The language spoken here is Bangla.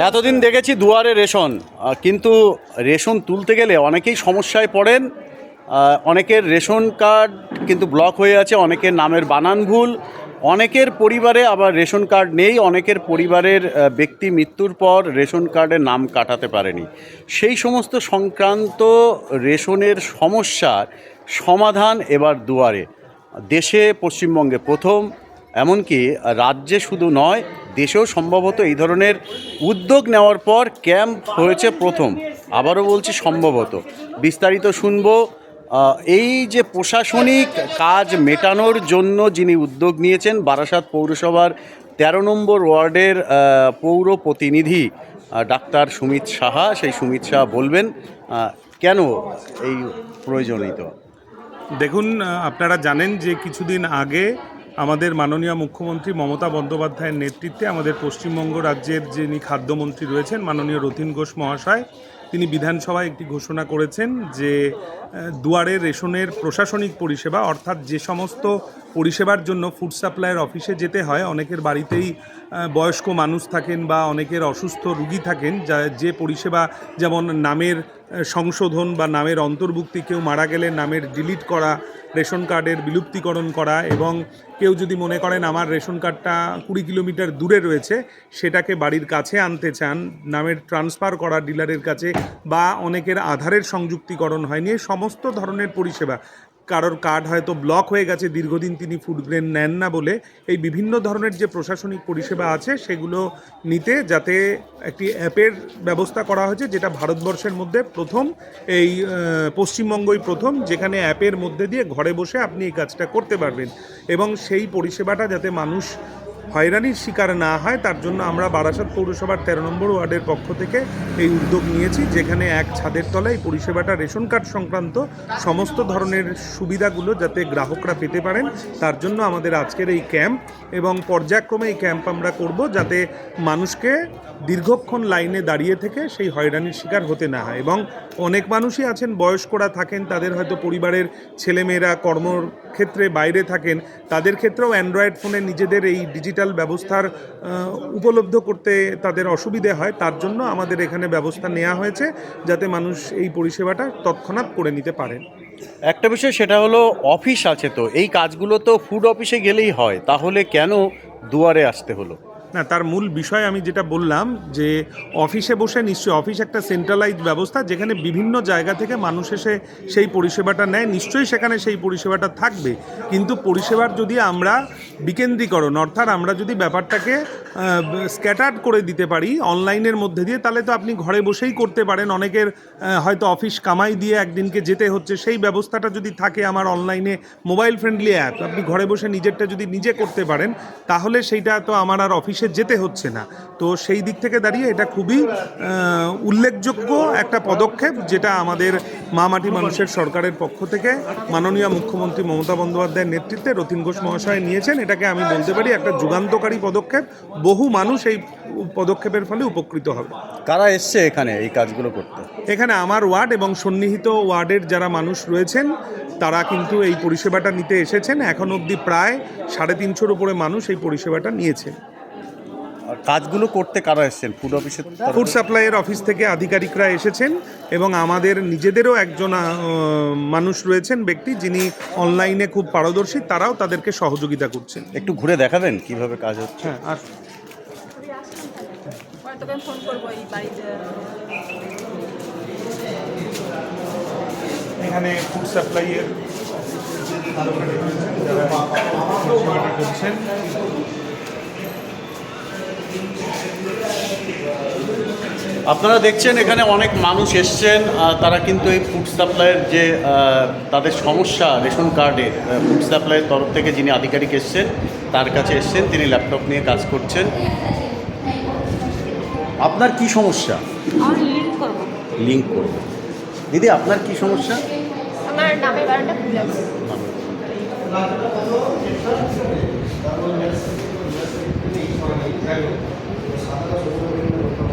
এতদিন দেখেছি দুয়ারে রেশন কিন্তু রেশন তুলতে গেলে অনেকেই সমস্যায় পড়েন অনেকের রেশন কার্ড কিন্তু ব্লক হয়ে আছে, অনেকের নামের বানান ভুল, অনেকের পরিবারে আবার রেশন কার্ড নেই, অনেকের পরিবারের ব্যক্তি মৃত্যুর পর রেশন কার্ডের নাম কাটাতে পারেনি। সেই সমস্ত সংক্রান্ত রেশনের সমস্যার সমাধান এবার দুয়ারে। দেশে পশ্চিমবঙ্গে প্রথম, এমনকি রাজ্যে শুধু নয় দেশেও সম্ভবত এই ধরনের উদ্যোগ নেওয়ার পর ক্যাম্প হয়েছে প্রথম। আবারও বলছি সম্ভবত। বিস্তারিত শুনব এই যে প্রশাসনিক কাজ মেটানোর জন্য যিনি উদ্যোগ নিয়েছেন বারাসাত পৌরসভার তেরো নম্বর ওয়ার্ডের পৌর প্রতিনিধি ডাক্তার সুমিত সাহা। সেই সুমিত সাহা বলবেন কেন এই প্রয়োজনীয়ত? দেখুন আপনারা জানেন যে কিছুদিন আগে আমাদের মাননীয় মুখ্যমন্ত্রী মমতা বন্দ্যোপাধ্যায়ের নেতৃত্বে আমাদের পশ্চিমবঙ্গ রাজ্যের যিনি খাদ্যমন্ত্রী রয়েছেন, মাননীয় রথীন ঘোষ মহাশয়, তিনি বিধানসভায় একটি ঘোষণা করেছেন যে দুয়ারে রেশনের প্রশাসনিক পরিষেবা, অর্থাৎ যে সমস্ত পরিষেবার জন্য ফুড সাপ্লাইয়ের অফিসে যেতে হয়। অনেকের বাড়িতেই বয়স্ক মানুষ থাকেন বা অনেকের অসুস্থ রুগী থাকেন। যা, যে পরিষেবা যেমন নামের সংশোধন বা নামের অন্তর্ভুক্তি, কেউ মারা গেলে নামের ডিলিট করা, রেশন কার্ডের বিলুপ্তিকরণ করা এবং কেউ যদি মনে করেন আমার রেশন কার্ডটা কুড়ি কিলোমিটার দূরে রয়েছে, সেটাকে বাড়ির কাছে আনতে চান, নামের ট্রান্সফার করা ডিলারের কাছে বা অনেকের আধারের সংযুক্তিকরণ হয়নি সমস্ত ধরনের পরিষেবা। কারোর কার্ড হয়তো ব্লক হয়ে গেছে, দীর্ঘদিন তিনি ফুড গ্রেন নেন না বলে। এই বিভিন্ন ধরনের যে প্রশাসনিক পরিষেবা আছে, সেগুলো নিতে যাতে একটি অ্যাপের ব্যবস্থা করা হয়েছে, যেটা ভারতবর্ষের মধ্যে প্রথম, এই পশ্চিমবঙ্গই প্রথম, যেখানে অ্যাপের মধ্যে দিয়ে ঘরে বসে আপনি এই কাজটা করতে পারবেন। এবং সেই পরিষেবাটা যাতে মানুষ হয়রানির শিকার না হয়, তার জন্য আমরা বারাসাত পৌরসভার তেরো নম্বর ওয়ার্ডের পক্ষ থেকে এই উদ্যোগ নিয়েছি, যেখানে এক ছাদের তলায় পরিষেবাটা রেশন কার্ড সংক্রান্ত সমস্ত ধরনের সুবিধাগুলো যাতে গ্রাহকরা পেতে পারেন, তার জন্য আমাদের আজকের এই ক্যাম্প এবং পর্যায়ক্রমে এই ক্যাম্প আমরা করব, যাতে মানুষকে দীর্ঘক্ষণ লাইনে দাঁড়িয়ে থেকে সেই হয়রানির শিকার হতে না হয়। এবং অনেক মানুষই আছেন, বয়স্করা থাকেন, তাদের হয়তো পরিবারের ছেলেমেয়েরা কর্মক্ষেত্রে বাইরে থাকেন, তাদের ক্ষেত্রেও অ্যান্ড্রয়েড ফোনে নিজেদের এই ডিজিটাল ব্যবস্থার উপলব্ধ করতে তাদের অসুবিধে হয়। তার জন্য আমাদের এখানে ব্যবস্থা নেওয়া হয়েছে যাতে মানুষ এই পরিষেবাটা তৎক্ষণাৎ করে নিতে পারেন। একটা বিষয় সেটা হলো অফিস আছে তো, এই কাজগুলো তো ফুড অফিসে গেলেই হয়, তাহলে কেন দুয়ারে আসতে হলো? না, তার মূল বিষয় আমি যেটা বললাম যে অফিসে বসে নিশ্চয়ই অফিস একটা সেন্ট্রালাইজ ব্যবস্থা যেখানে বিভিন্ন জায়গা থেকে মানুষ এসে সেই পরিষেবাটা নেয়। নিশ্চয়ই সেখানে সেই পরিষেবাটা থাকবে। কিন্তু পরিষেবার যদি আমরা বিকেন্দ্রীকরণ, অর্থাৎ আমরা যদি ব্যাপারটাকে স্ক্যাটার্ড করে দিতে পারি অনলাইনের মধ্যে দিয়ে, তাহলে তো আপনি ঘরে বসেই করতে পারেন। অনেকের হয়তো অফিস কামাই দিয়ে একদিনকে যেতে হচ্ছে। সেই ব্যবস্থাটা যদি থাকে আমার অনলাইনে মোবাইল ফ্রেন্ডলি অ্যাপ আপনি ঘরে বসে নিজেরটা যদি নিজে করতে পারেন, তাহলে সেইটা তো আমার আর অফিসে যেতে হচ্ছে না। তো সেই দিক থেকে দাঁড়িয়ে এটা খুবই উল্লেখযোগ্য একটা পদক্ষেপ যেটা আমাদের মা মাটি মানুষের সরকারের পক্ষ থেকে মাননীয় মুখ্যমন্ত্রী মমতা বন্দ্যোপাধ্যায়ের নেতৃত্বে রতিন ঘোষ মহাশয় নিয়েছেন। এটাকে আমি বলতে পারি একটা যুগান্তকারী পদক্ষেপ। বহু মানুষ এই পদক্ষেপের ফলে উপকৃত হবে। কারা এসছে এখানে এই কাজগুলো করতে? এখানে আমার ওয়ার্ড এবং সন্নিহিত ওয়ার্ডের যারা মানুষ রয়েছেন তারা কিন্তু এই পরিষেবাটা নিতে এসেছেন। এখন অবধি প্রায় সাড়ে তিনশোর উপরে মানুষ এই পরিষেবাটা নিয়েছেন। আর কাজগুলো করতে কারা এসছেন? ফুড অফিসের তরফে? ফুড সাপ্লাইয়ের অফিস থেকে আধিকারিকরা এসেছেন এবং আমাদের নিজেদেরও একজন আহ, মানুষ রয়েছেন ব্যক্তি যিনি অনলাইনে খুব পারদর্শী তারাও তাদেরকে সহযোগিতা করছেন। একটু ঘুরে দেখাবেন কীভাবে কাজ হচ্ছে? হ্যাঁ আর পরে তোকে আমি ফোন করব এই বাড়িতে। এখানে ফুড সাপ্লাইয়ের করছেন আপনারা দেখছেন এখানে অনেক মানুষ এসছেন তারা কিন্তু এই ফুড সাপ্লাইয়ের যে তাদের সমস্যা রেশন কার্ডের ফুড সাপ্লাইয়ের তরফ থেকে যিনি আধিকারিক এসছেন তার কাছে এসছেন তিনি ল্যাপটপ নিয়ে কাজ করছেন। আপনার কি সমস্যা? লিঙ্ক করব। দিদি আপনার কি সমস্যা? আমার নামের বারোটা। ভুল আছে